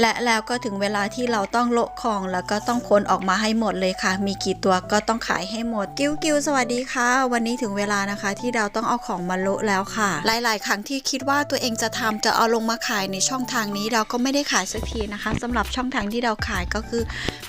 และแล้วก็ถึงเวลาที่เราต้องโละของแล้วก็ต้องคนออกมาให้หมดเลยค่ะ มีกี่ตัวก็ต้องขายให้หมด กิ้วกิ้วสวัสดีค่ะ วันนี้ถึงเวลานะคะ ที่เราต้องเอาของมาโละแล้วค่ะ หลาย ๆ ครั้งที่คิดว่าตัวเองจะทำจะเอาลงมาขายในช่องทางนี้เราก็ไม่ได้ขายสักทีนะคะสำหรับช่องทางที่เราขายก็คือ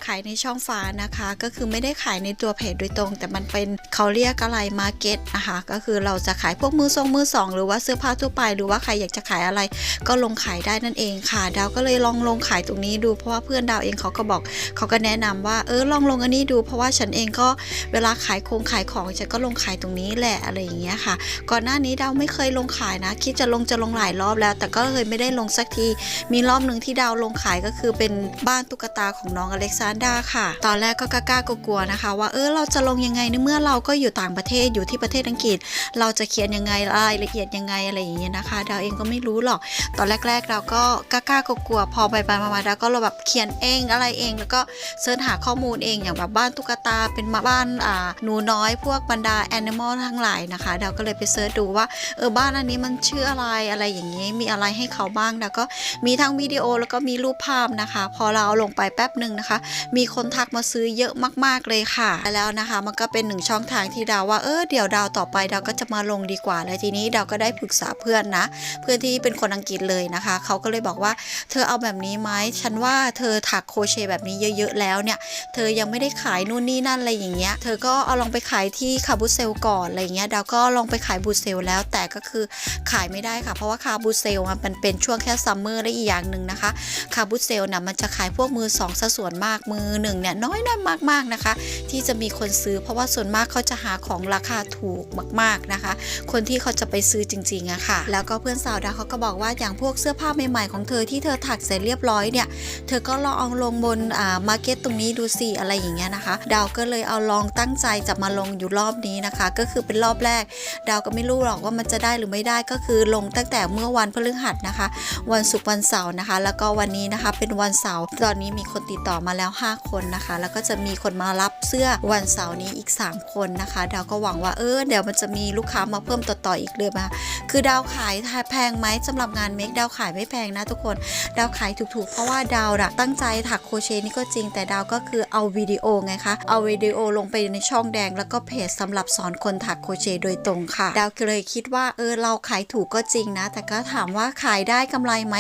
ขายในช่องฟ้านะคะ ก็คือไม่ได้ขายในตัวเพจโดยตรง แต่มันเป็นเขาเรียกอะไรมาร์เก็ตนะคะก็คือเราจะขายพวกมือทรงมือสองหรือว่าเสื้อผ้าทั่วไป หรือว่าใครอยากจะขายอะไร ก็ลงขายได้นั่นเองค่ะ ดาวก็เลยลองลงขายตรงนี้ดูเพราะว่าเพื่อนดาวเองเขาก็บอกเขาก็แนะนำว่าเออลองลงอันนี้ดูเพราะว่าฉันเองก็เวลาขายโครงขายของฉันก็ลงขายตรงนี้แหละอะไรอย่างเงี้ยค่ะ ก่อนหน้านี้ดาวไม่เคยลงขายนะ คิดจะลงจะลงหลายรอบแล้ว แต่ก็เลยไม่ได้ลงสักที มีรอบหนึ่งที่ดาวลงขายก็คือเป็นบ้านตุ๊กตาของน้องอเล็กซานดราค่ะ ตอนแรกก็กล้ากลัวๆนะคะ ว่าเออเราจะลงยังไงในเมื่อเราก็อยู่ต่างประเทศอยู่ที่ประเทศอังกฤษ เราจะเขียนยังไงรายละเอียดยังไงอะไรอย่างเงี้ยนะคะ ดาวเองก็ไม่รู้หรอก ตอนแรกๆเราก็กล้ากลัวๆพอไปไปมาๆดาวก็เราแบบเขียนเองอะไรเอง แล้วก็เสิร์ชหาข้อมูลเองอย่างแบบบ้านตุ๊กตาเป็นบ้านอ่าหนูน้อยพวกบรรดาแอนิมอลทั้งหลายนะคะดาวก็เลยไปเสิร์ชดูว่าเออบ้านอันนี้มันชื่ออะไรอะไรอย่างนี้มีอะไรให้เขาบ้างดาวก็มีทั้งวิดีโอแล้วก็มีรูปภาพนะคะ พอเราเอาลงไปแป๊บหนึ่งนะคะ มีคนทักมาซื้อเยอะมาก ๆเลยค่ะแล้วนะคะ มันก็เป็นหนึ่งช่องทางที่ดาวว่าเออเดี๋ยวดาวต่อไปดาวก็จะมาลงดีกว่า แล้วทีนี้ดาวก็ได้ปรึกษาเพื่อนนะ เพื่อนที่เป็นคนอังกฤษเลยนะคะ เขาก็เลยบอกว่าเธอเอาแบบนี้ไหมฉันว่าเธอถักโคเชแบบนี้เยอะ ๆ แล้วเนี่ย เธอยังไม่ได้ขายนู่นนี่นั่นอะไรอย่างเงี้ย เธอก็เอาลองไปขายที่คาบูเซลก่อนอะไรเงี้ยดาวก็ลองไปขายบูเซลแล้วแต่ก็คือขายไม่ได้ค่ะ เพราะว่าคาบูเซลมันเป็นช่วงแค่ซัมเมอร์และอีกอย่างหนึ่งนะคะคาบูเซลน่ะมันจะขายพวกมือสองซะส่วนมากมือหนึ่งเนี่ยน้อยน้อยมากๆนะคะ ที่จะมีคนซื้อเพราะว่าส่วนมากเขาจะหาของราคาถูกมาก ๆนะคะ คนที่เขาจะไปซื้อจริงๆอะค่ะ แล้วก็เพื่อนสาวดาวเขาก็บอกว่าอย่างพวกเสื้อผ้าใหม่ๆของเธอที่เธอถักเสร็จเรียบร้อยเนี่ย เธอก็ลองลงบนอ่ามาร์เก็ตตรงนี้ดูสิอะไรอย่างเงี้ยนะคะ ดาวก็เลยเอาลองตั้งใจจะมาลงอยู่รอบนี้นะคะ ก็คือเป็นรอบแรก ดาวก็ไม่รู้หรอกว่ามันจะได้หรือไม่ได้ก็คือลงตั้งแต่เมื่อวันพฤหัสนะคะ วันศุกร์วันเสาร์นะคะ แล้วก็วันนี้นะคะเป็นวันเสาร์ตอนนี้มีคนติดต่อมาแล้ว 5 คนนะคะ แล้วก็จะมีคนมารับเสื้อวันเสาร์นี้อีก 3 คนนะคะ ดาวก็หวังว่าเออเดี๋ยวมันจะมีลูกค้ามาเพิ่มต่อๆอีกเลยมาคือดาวขายแพงไหมสำหรับงานเมคดาวขายไม่แพงนะทุกคน ดาวขายถูกๆ เพราะว่าดาวน่ะตั้งใจถักโครเชต์นี่ก็จริง แต่ดาวก็คือเอาวิดีโอไงคะ เอาวิดีโอลงไปในช่องแดง แล้วก็เพจสำหรับสอนคนถักโครเชต์โดยตรงค่ะ ดาวก็เลยคิดว่าเออเราขายถูกก็จริงนะ แต่ก็ถามว่าขายได้กำไรไหม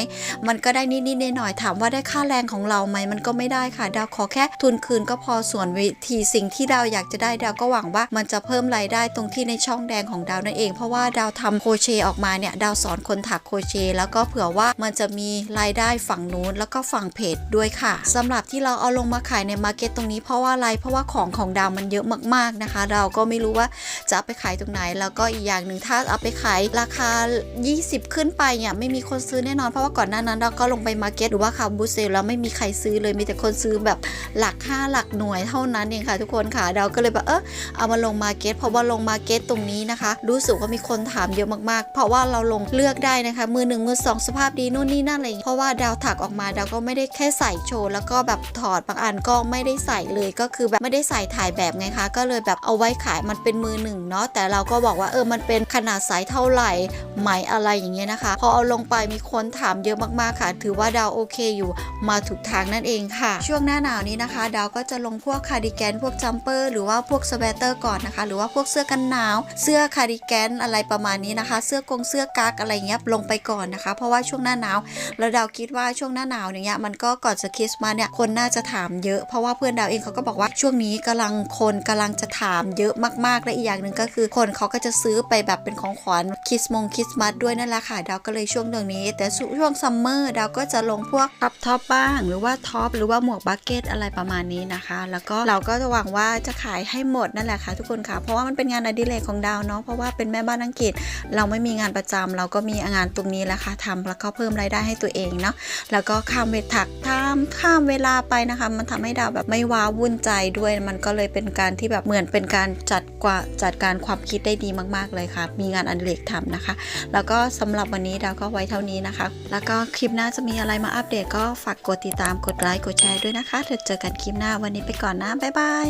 มันก็ได้นิดๆหน่อยๆถามว่าได้ค่าแรงของเราไหมมันก็ไม่ได้ค่ะ ดาวขอแค่ทุนคืนก็พอส่วนวิธีสิ่งที่ดาวอยากจะได้ดาวก็หวังว่ามันจะเพิ่มรายได้ตรงที่ในช่องแดงของดาวนั่นเอง เพราะว่าดาวทำโครเชต์ออกมาเนี่ยดาวสอนคนถักโครเชต์แล้วก็เผื่อว่ามันจะมีรายได้ฝั่งนู้นแล้วก็ฝั่งเพจด้วยค่ะสำหรับที่เราเอาลงมาขายในมาร์เก็ตตรงนี้เพราะว่าอะไรเพราะว่าของของดาวมันเยอะมากๆนะคะ เราก็ไม่รู้ว่าจะเอาไปขายตรงไหน แล้วก็อีกอย่างหนึ่งถ้าเอาไปขายราคา 20 ขึ้นไปเนี่ยไม่มีคนซื้อแน่นอนเพราะว่าก่อนหน้านั้นเราก็ลงไปมาร์เก็ตหรือว่าคาบูเซลแล้วไม่มีใครซื้อเลยมีแต่คนซื้อแบบหลัก5หลักหน่วยเท่านั้นเองค่ะทุกคนค่ะเราก็เลยแบบเออเอามาลงมาร์เก็ตเพราะว่าลงมาร์เก็ตตรงนี้นะคะ รู้สึกว่ามีคนถามเยอะมากๆ เพราะว่าเราลงเลือกได้นะคะ มือหนึ่งมือสองสภาพดีนู่นนี่นั่นอะไรเพราะว่าดาวถักออกมาดาวก็ไม่ได้แค่ใส่โชว์แล้วก็แบบถอดบางอันก็ไม่ได้ใส่เลยก็คือแบบไม่ได้ใส่ถ่ายแบบไงคะ ก็เลยแบบเอาไว้ขายมันเป็นมือหนึ่งเนาะแต่เราก็บอกว่าเออมันเป็นขนาดไซส์เท่าไหร่ไหมอะไรอย่างเงี้ยนะคะ พอเอาลงไปมีคนถามเยอะมากๆค่ะ ถือว่าดาวโอเคอยู่มาถูกทางนั่นเองค่ะ ช่วงหน้าหนาวนี้นะคะ ดาวก็จะลงพวกคาร์ดิแกนพวกจัมเปอร์หรือว่าพวกสเวตเตอร์ก่อนนะคะ หรือว่าพวกเสื้อกันหนาว เสื้อคาร์ดิแกนอะไรประมาณนี้นะคะ เสื้อกงเสื้อกั๊กอะไรเงี้ยลงไปก่อนนะคะ เพราะว่าช่วงหน้าหนาวแล้วดาวคิดว่าช่วงหน้าหนาวอย่างเงี้ยมันก็ก่อนจะคริสต์มาสเนี่ยคนน่าจะถามเยอะเพราะว่าเพื่อนดาวเองเขาก็บอกว่าช่วงนี้กำลังคนกำลังจะถามเยอะมากๆและอีกอย่างหนึ่งก็คือ คนเขาก็จะซื้อไปแบบเป็นของขวัญคริสต์มงคริสต์มาสด้วยนั่นแหละค่ะดาวก็เลยช่วงเดือนนี้ แต่ช่วงซัมเมอร์ดาวก็จะลงพวกทับท็อปบ้าง หรือว่าท็อปหรือว่าหมวกบักเก็ตอะไรประมาณนี้นะคะ แล้วก็เราก็จะหวังว่าจะขายให้หมดนั่นแหละค่ะทุกคนค่ะเพราะว่ามันเป็นงานอดิเรกของดาวเนาะเพราะว่าเป็นแม่บ้านอังกฤษ เราไม่มีงานประจำเราก็มีงานตรงนี้แหละค่ะทำแล้วก็เพิ่มรายได้ให้ตัวเองเนาะแล้วก็ข้ามเวทักข้ามข้ามเวลาไปนะคะ มันทำให้ดาวแบบไม่ว้าวุ่นใจด้วย มันก็เลยเป็นการที่แบบเหมือนเป็นการจัดกว่าจัดการความคิดได้ดีมากๆเลยค่ะ มีงานอดิเรกทำนะคะ แล้วก็สำหรับวันนี้ดาวก็ไว้เท่านี้นะคะ แล้วก็คลิปหน้าจะมีอะไรมาอัปเดตก็ฝากกดติดตามกดไลค์กดแชร์ด้วยนะคะเดี๋ยวเจอกันคลิปหน้าวันนี้ไปก่อนนะบ๊ายบาย